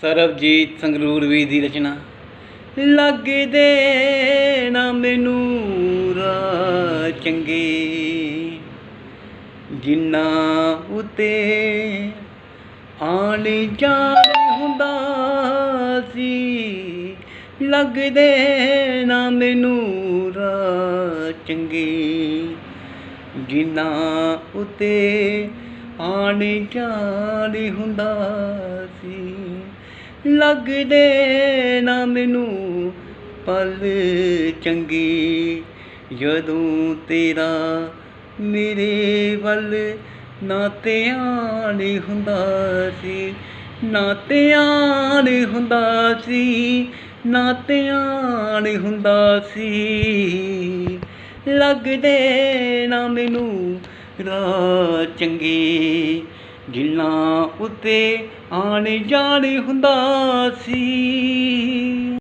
ਸਰਬਜੀਤ ਸੰਗਰੂਰ ਵੀ ਦੀ ਰਚਨਾ। ਲੱਗਦੇ ਨਾ ਮੈਨੂੰ ਰਾਹ ਚੰਗੇ। ਜਿੰਨਾ ਉਤੇ ਆਣ ਜਾਣ ਹੁੰਦਾ ਸੀ ਲੱਗਦੇ ਨਾ ਮੈਨੂੰ ਰਾਹ ਚੰਗੇ। ਜਿੰਨਾ ਉਤੇ ਆਣ ਜਾਣ ਹੁੰਦਾ ਸੀ ਲੱਗਦੇ ਨਾ ਮੈਨੂੰ ਪਲ ਚੰਗੇ। ਜਦੋਂ ਤੇਰਾ ਮੇਰੇ ਵੱਲ ਨਾ ਧਿਆਨ ਹੁੰਦਾ ਸੀ, ਨਾ ਧਿਆਨ ਹੁੰਦਾ ਸੀ, ਨਾ ਧਿਆਨ ਹੁੰਦਾ ਸੀ। ਲੱਗਦੇ ਨਾ ਮੈਨੂੰ ਰਾਹ ਚੰਗੇ। ਜਿਨ੍ਹਾਂ ਉੱਤੇ ਆਣ ਜਾਣ ਹੁੰਦਾ ਸੀ।